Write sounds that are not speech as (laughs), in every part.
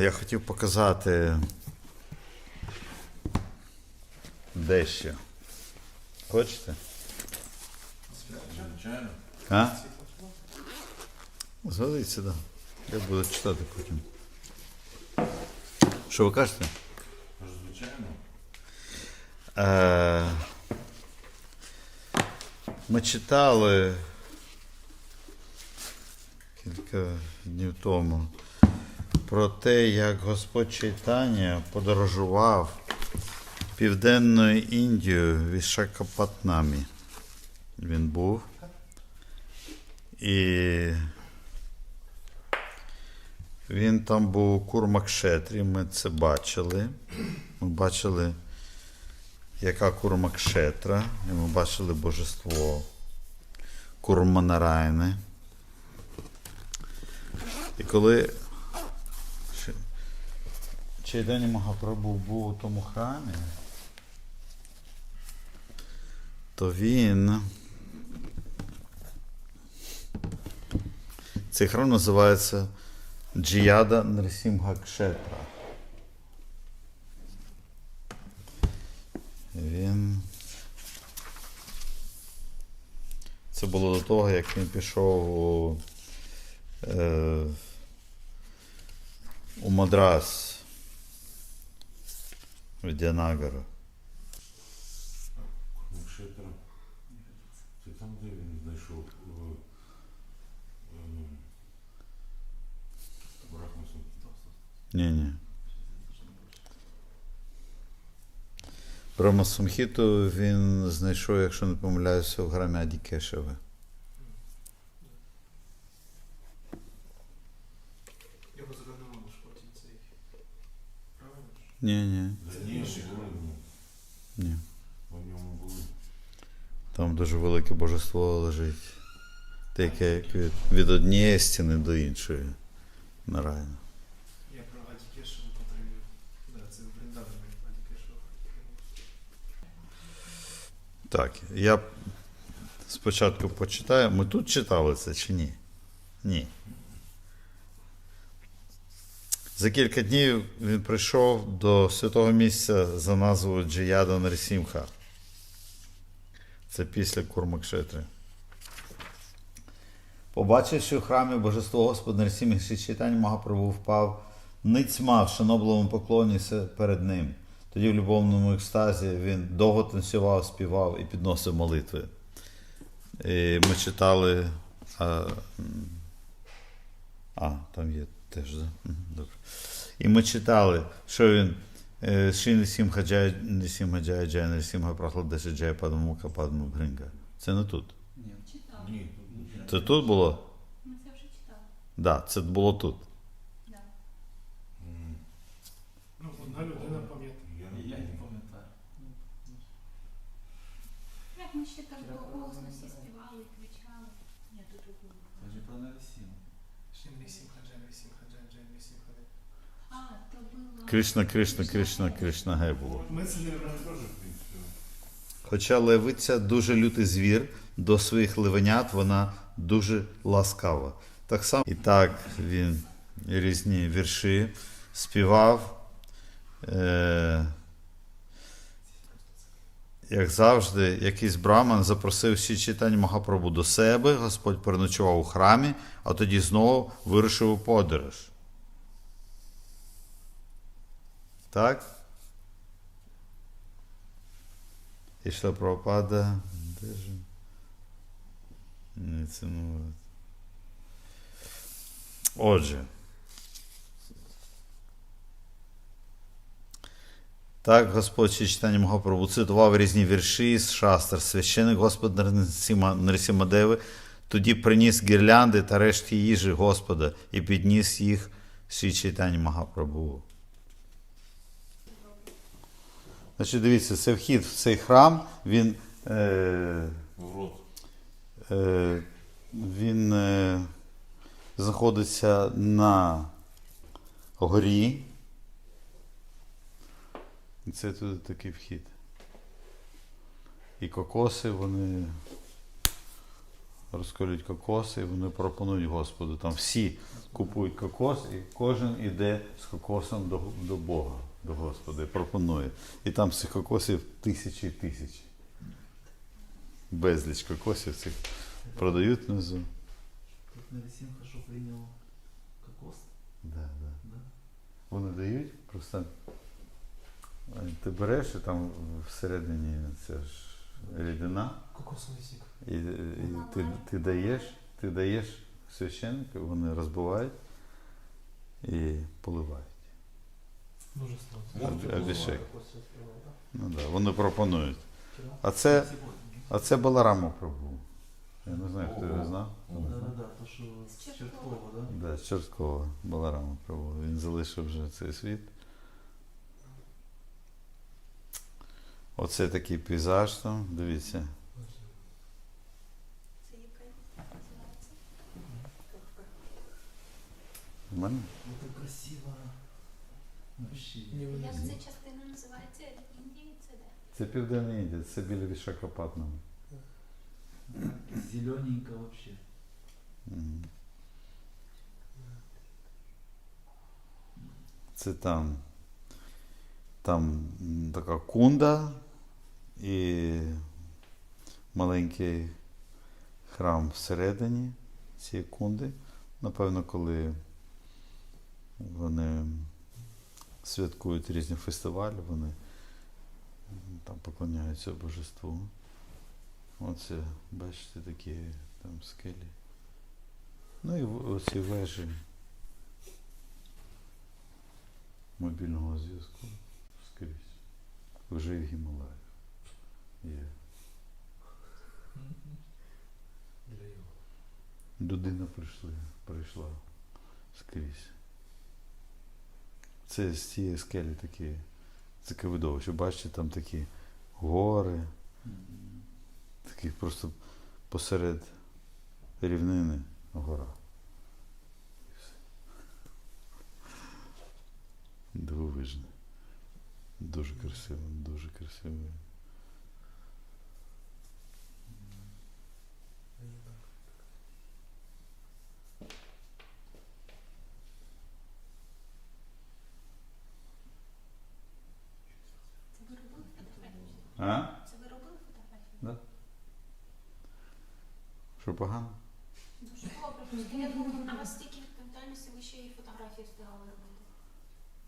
я хотів показати дещо. Хочете? Звичайно. А? Згодиться, так. Я буду читати потім. Що ви кажете? Звичайно. Е, Ми читали кілька днів тому про те, як Господь Чайтання подорожував Південною Індією Вішакапатнамі. Він був. І він там був у Курмакшетрі, ми це бачили. Ми бачили яка Курмакшетра, і ми бачили божество Курманарайни. І коли Чайдані Магапрабу був у тому храмі, то він. Цей храм називається Джіяда Нрсімга Кшетра. Він. Це було до того, як він пішов у, е, у Мадрас Відянагару. Курмакшетра. Це там, де він знайшов Брахмасу. Ні, ні. Сумхіту він знайшов, якщо не помиляюся, в храмі Адікешеви. Його зруйнували ж потім цей. Правильно? Ні, ні, Да ні, були, ну, ні. в ньому були. Там дуже велике божество лежить. Таке як від, від однієї стіни до іншої. Нарайно. Я про Адікешеву потримую. Да, це Бріндавані Адікешева. Так, я спочатку почитаю. Ми тут читали це чи ні? Ні. За кілька днів він прийшов до святого місця за назвою Джияда Нарсімха. Це після Курмакшетри. Побачивши в храмі божество Господа Нарсімха Ші Чайтані Магапрабу впав ницьма в шанобливому поклоні перед ним. Тоді в любовному екстазі він довго танцював, співав і підносив молитви. І ми читали. А, а там є теж, добре. І ми читали, що він. Е, Несім Хаджай, Несім Хаджай, Джай, Несім Гапрахладеша Джай Падмука Падму Бринга. Це не тут. Ні, Це тут було? Ми це вже читали. Так, да, це було тут. Да. Ну, одна людина пам'ятає. Я не пам'ятаю. пам'ятаю. Як ми ще так голосно всі співали, кричали. Я тут ж про Нарисіну. Ще Нрісім Хаджай, Нрісім Хаджай, Джай, Нрісім Хаджай. Кришна, Кришна, Кришна, Кришна Ге було. Ми це теж, в принципі, Хоча левиця дуже лютий звір, до своїх левенят вона дуже ласкава. Так само і так він різні вірші співав. Е- як завжди, якийсь браман запросив всі читання Махапрабу до себе, Господь переночував у храмі, а тоді знову вирушив у подорож. Так? Ішла Прабхупада, де ж? Не цінувати. Отже. Так, Господь ще читання Магапрабу цитував різні вірші з шастр. Священик Господь Нарсіма- Нарсімадеви тоді приніс гірлянди та решті їжі Господа і підніс їх Ші читання Магапрабу. Значить, дивіться, це вхід в цей храм, він, е, е, він е, знаходиться на горі. І це туди такий вхід. І кокоси, вони розколюють кокоси, і вони пропонують Господу. Там всі купують кокос, і кожен іде з кокосом до, до Бога, до Господа, пропонує. І там цих кокосів тисячі і тисячі. Безліч кокосів цих продають внизу. Тут Нарисимха що прийняв кокос, Да, да. да? Вони дають, просто ти береш і там всередині ця ж рідина, Кокосовий сік. і, і ти, ти даєш, ти даєш священнику, вони розбивають і поливають. Дуже. Абішек. Ну да, вони пропонують. А це, а це Баларама Прабу. Я не знаю, хто його знав. Що З. Чорткова, да? З Баларама Прабу. Він залишив вже цей світ. Оце такий пейзаж там, дивіться. Це яка називається? У мене? Ні, Як вони- ця частина називається? Індії це де? Це Південна Індія, це біля Вішакопатного. Зелененько вообще. Мгм. Це там, там м, така кунда і маленький храм всередині цієї кунди. Напевно, коли вони святкують різні фестивалі, вони там поклоняються божеству. Оце, бачите, такі там скелі. Ну і оці вежі мобільного зв'язку скрізь. Вже і в Гімалаях є. Людина прийшла, прийшла скрізь. Це з цієї скелі такі, таке видовище. Бачите, там такі гори, такі просто посеред рівнини гора. Дивовижне. Дуже красиво, дуже красиво. Це ви робили фотографію? А? Це ви робили фотографію? Що погано? Дуже добре. Просто я думаю, на вас стільки відповідальності, ви ще і фотографії встигали робити.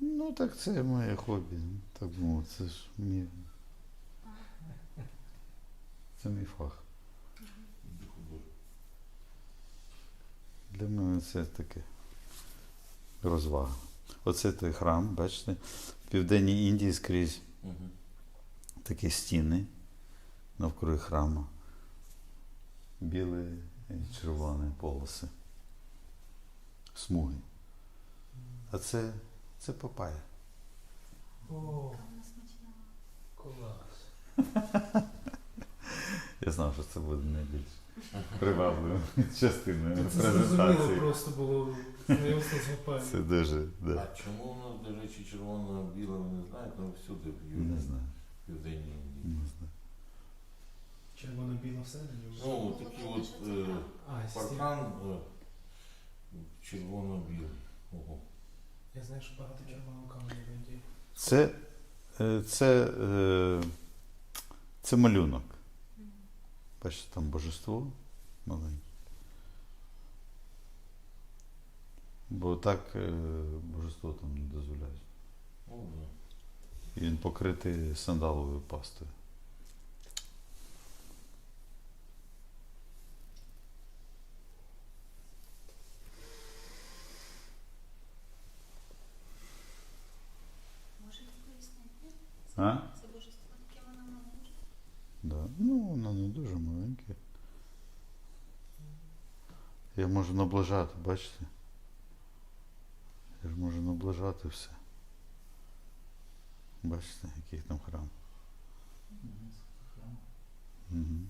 Ну так це моє хобі. Так мовити, це ж мій. Це мій фах. Для мене це таке розвага. Оце той храм, бачите, в південній Індії скрізь. Такі стіни навкруги храму. Білі і червоні полоси. Смуги. А це, це папая. О, клас. Я знав, що це буде найбільш привабливою (laughs) частиною Це зрозуміло презентації. просто було знайомство з Гопаєм. Це дуже, да. А чому воно, до речі, червоно-біле, ви не знаєте, ну всюди в Не знаю. Південній Індії. Не знаю. Червоно-біло всередині. вже. Ну, такі от е, А, стіль. паркан е, червоно-білий. Ого. Я знаю, що багато червоного каменю в Індії. Це, е, це, е, це малюнок. Бачите, там божество маленьке. Бо так е, божество там не дозволяє. Ну, да. І він покритий сандаловою пастою. А? Це божество, таке воно маленьке. Да. Ну, воно не дуже маленьке. Я можу наближати, бачите? Я ж можу наближати все. bastante aqui então hmm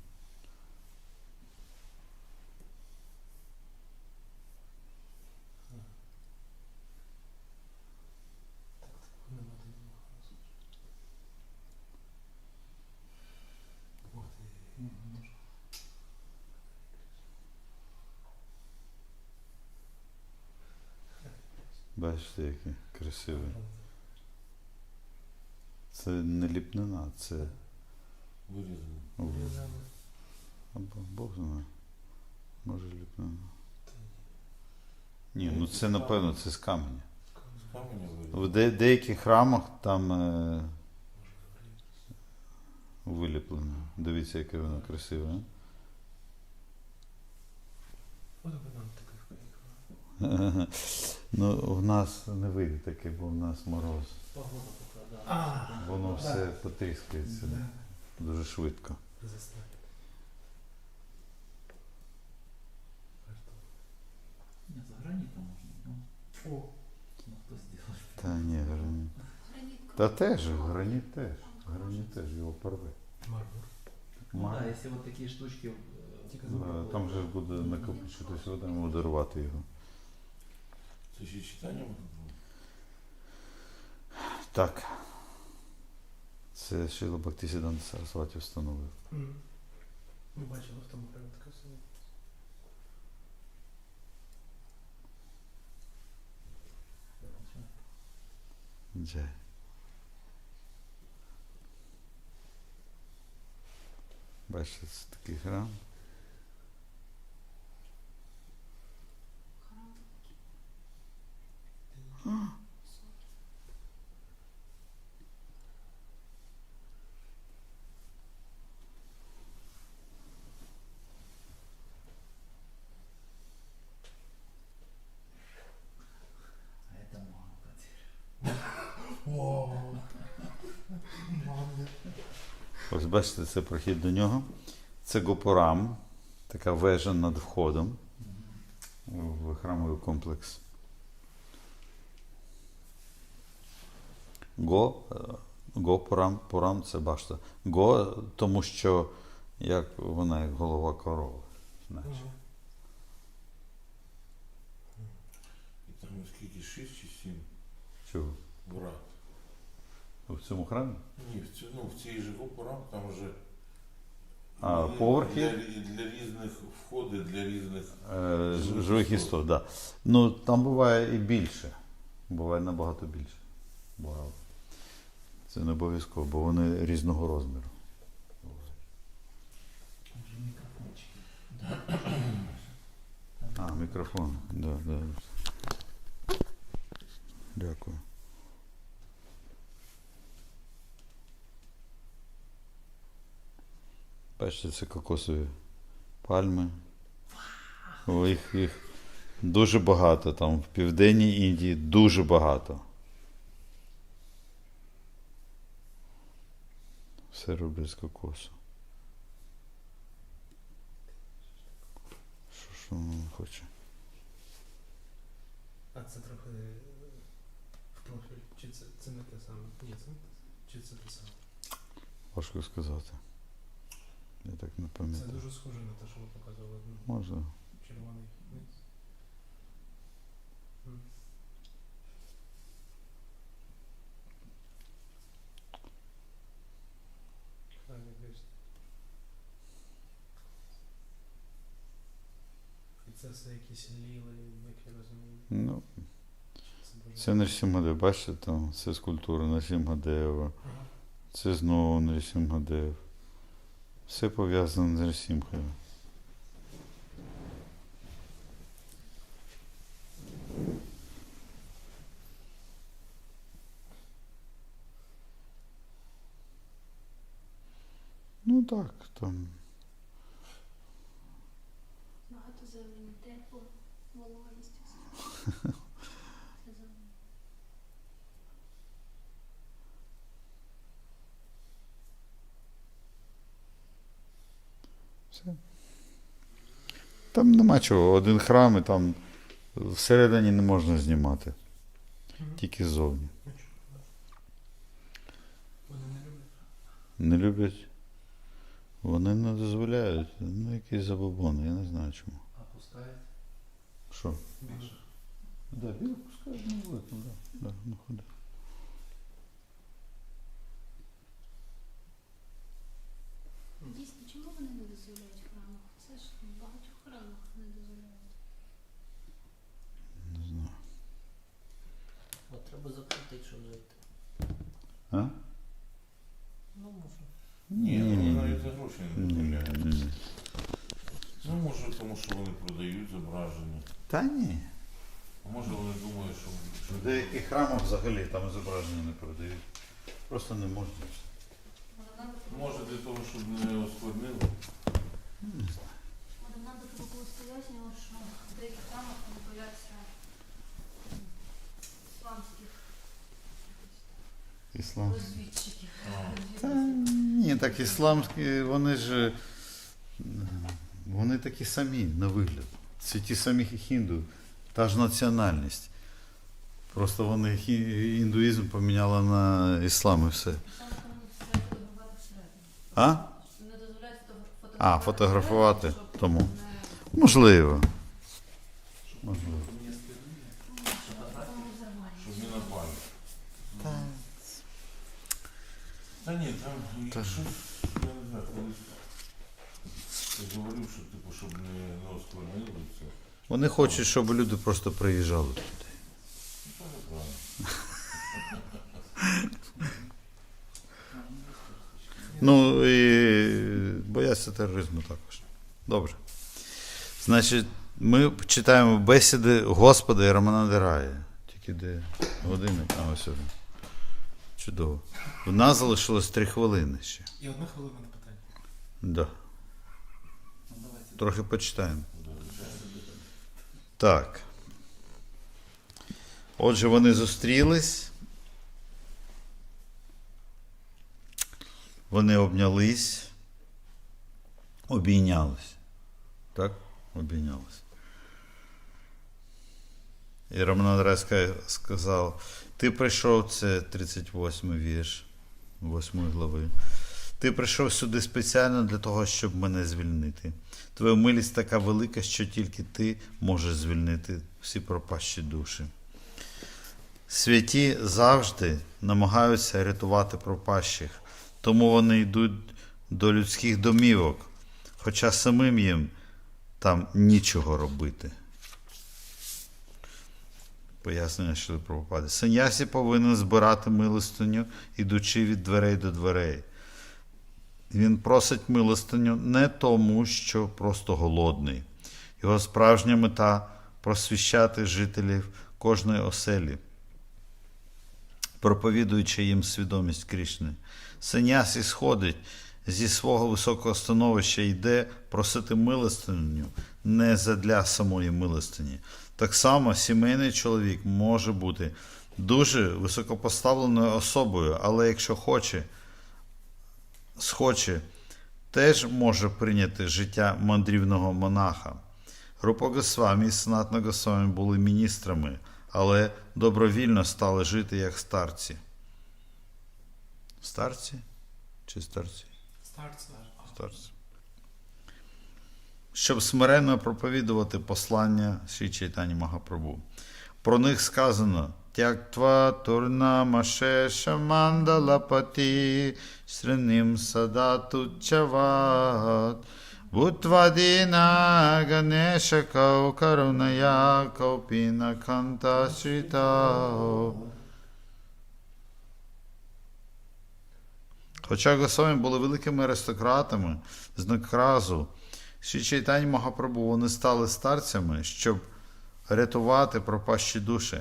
Baixo daqui, cresceu. Це не ліпнина, це Вирізано. або Бог знає. Може ліпнина. Ні, ну це напевно це з каменя. З каменя. В де- деяких храмах там е, виліплено. Дивіться, яке воно красиве. От би нам. (laughs) Ну, в нас не вийде таке, бо в нас мороз. Погода Воно все потріскається Да. дуже швидко. Не, за гранитом можно. Ну, О, ну кто сделает? Та ні, граніт. Та теж, граніт теж. Граніт теж його порве. мармур. Ну да, если вот такие штучки... э, Тільки Да, Там же ж буде накопичитись вода, ми буде рвати його. Це ще читання бути? Так. Це Шила Бактисідан Сарасваті встановив. Ми бачили в тому храмі така собі. Джай. Бачите, це такий храм. Храм. Ось бачите, це прохід до нього. Це Гопорам, така вежа над входом в храмовий комплекс. Го, е, Гопорам, Порам це башта. Го, тому що як вона як голова корови. Значить. І там скільки, шість чи сім Чого? врат. В цьому храмі? Ні, в, цю, ну, в цій же порам там вже А, для- поверхи? Для, для різних входи, для різних. Е, живих істот, так. Да. Ну, там буває і більше. Буває набагато більше. Багато. Це не обов'язково, бо вони різного розміру. А, мікрофон. Да, да. Дякую. Бачите, це кокосові пальми. Їх, їх дуже багато там в південній Індії дуже багато. Все роблять з кокосу. Що, що вона хоче? А це трохи в профіль. Чи це, це не те саме? Ні, це не те. Чи це те саме? Важко сказати. Я так не пам'ятаю. Це дуже схоже на те, що ви показували. ну, Може. Червоний низ. І це все якісь ліли, як я розумію. Ну, Це це бачите, там це скульптура Нарсімгадева, Ага. це знову Нарсімгадев. Все пов'язане з Росімкою. Ну так, там. Багато зелені, тепло, вологість. Це зелень. Все. Там нема чого. Один храм і там всередині не можна знімати, тільки ззовні. Ну. Вони не люблять. Не люблять. Вони не дозволяють. Ну, якісь забобони, я не знаю чому. А пускает? Що? Більше. Да, біло пускають, ну велико, да. Да, ну ходи. Дійсно, чому вони не дозволяють в храмах? Це ж в багатьох храмах не дозволяють. Не знаю. От треба заплатити, щоб зайти. А? Ну, може. Ні, Ні, вони ні, навіть за гроші не Ні, Ну, може, тому що вони продають зображення. Та ні. А може вони думають, що, що В деяких храмах взагалі там зображення не продають. Просто не можна. може для того, щоб не осквернили. Мадам Надо тут колись пояснювала, що в деяких храмах не появляться м, ісламських Іслам. Та ні, так ісламські, вони ж вони такі самі на вигляд. Це ті самі хінду, та ж національність. Просто вони індуїзм поміняли на іслам і все. А? А, фотографувати. Тому. Можливо. Можливо. Чтобы не осквернили. Тому взорвали. Щоб не напали. Та ні, там, Та- якщо, я не знаю, колись я говорив, що типу, щоб не, не осквернили це. Вони хочуть, щоб люди просто приїжджали туди. Ну, це неправильно. Ну і бояться тероризму також. Добре. Значить, ми читаємо бесіди Господа і Романа Дерая. Тільки де годинник, а ось. він. Чудово. У нас залишилось три хвилини ще. І одна хвилина на питання. Да. Ну, давайте. Трохи почитаємо. Так. Отже, вони зустрілись. Вони обнялись. Обійнялись. Так? Обійнялись. І Роман Андреська сказав: Ти прийшов, це 38 вірш 8 глави. Ти прийшов сюди спеціально для того, щоб мене звільнити. Твоя милість така велика, що тільки ти можеш звільнити всі пропащі душі. Святі завжди намагаються рятувати пропащих, тому вони йдуть до людських домівок, хоча самим їм там нічого робити. Пояснення, що пропаде. Санясі повинен збирати милостиню, ідучи від дверей до дверей. Він просить милостиню не тому, що просто голодний. Його справжня мета просвіщати жителів кожної оселі, проповідуючи їм свідомість Крішни. Санясі сходить зі свого високого становища йде просити милостиню не задля самої милостині. Так само сімейний чоловік може бути дуже високопоставленою особою, але якщо хоче, схоче, теж може прийняти життя мандрівного монаха. Група Госвамі і Санатна Госвамі були міністрами, але добровільно стали жити як старці. Старці? Чи старці? Старт наш. Старці. Щоб смиренно проповідувати послання Ші Чайтані Магапрабу. Про них сказано Тяктва турна машеша мандалапати Сриним садату чават Бутвадіна Ганеша кау каруная каупіна канта шрітао Хоча Госвамі були великими аристократами з Накразу, Ші Чайтані Магапрабу вони стали старцями, щоб рятувати пропащі душі.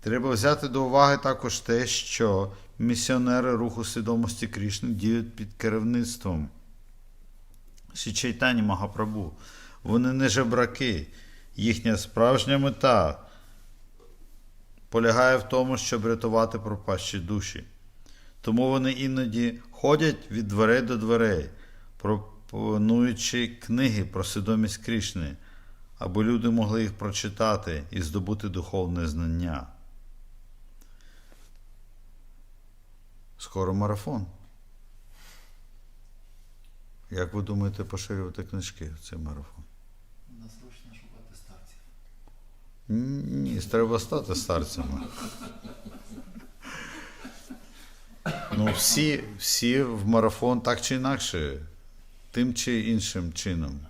Треба взяти до уваги також те, що місіонери руху свідомості Крішни діють під керівництвом Ші Чайтані Магапрабу. Вони не жебраки. Їхня справжня мета полягає в тому, щоб рятувати пропащі душі. Тому вони іноді ходять від дверей до дверей, пропонуючи книги про свідомість Крішни, аби люди могли їх прочитати і здобути духовне знання. Скоро марафон. Як ви думаєте поширювати книжки в цей марафон? Срочно шукати старців. Ні, треба стати старцями. Ну, всі, всі в марафон так чи інакше, тим чи іншим чином.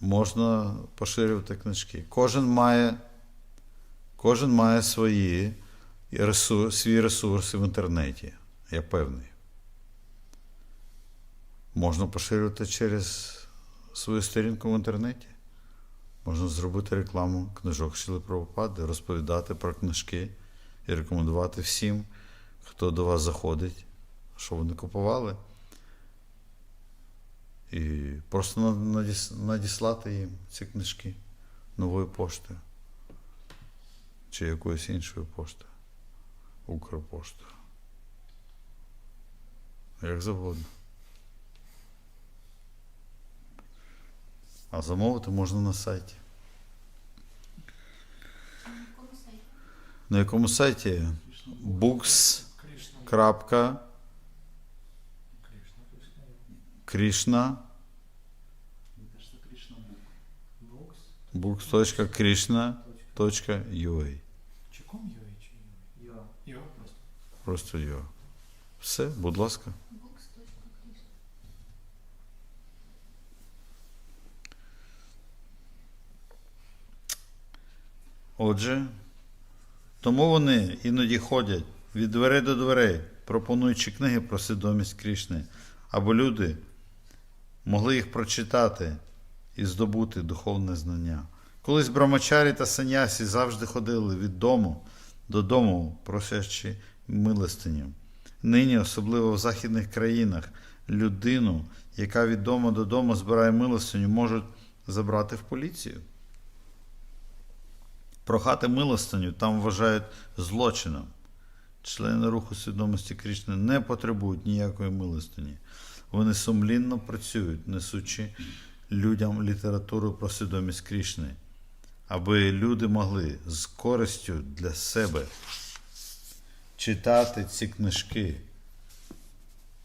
Можна поширювати книжки. Кожен має, Кожен має свої ресурс, свій ресурс в інтернеті, я певний. Можна поширювати через свою сторінку в інтернеті. Можна зробити рекламу книжок Шили Правопади, розповідати про книжки і рекомендувати всім, хто до вас заходить, що вони купували. І просто надіслати їм ці книжки новою поштою. Чи якоюсь іншою поштою. Укрпоштою. Як завгодно. А замовити можна на сайті. На якому сайті? На якому сайті Кришна. books. Кришна. Крапка Кришна. Кришна books.krishna.ua Точка. Чи ком Йо просто. Просто ua. Все, будь ласка. Отже, тому вони іноді ходять від дверей до дверей, пропонуючи книги про свідомість Крішни, аби люди могли їх прочитати і здобути духовне знання. Колись брамачарі та санясі завжди ходили від дому додому, просячи милостиню. Нині, особливо в західних країнах, людину, яка від дому додому збирає милостиню, можуть забрати в поліцію. Прохати милостиню там вважають злочином. Члени руху свідомості Крішни не потребують ніякої милостині. Вони сумлінно працюють, несучи людям літературу про свідомість Крішни, аби люди могли з користю для себе читати ці книжки.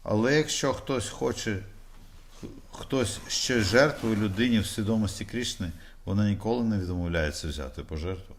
Але якщо хтось хоче, хтось ще жертвує людині в свідомості Крішни, вона ніколи не відмовляється взяти пожертву.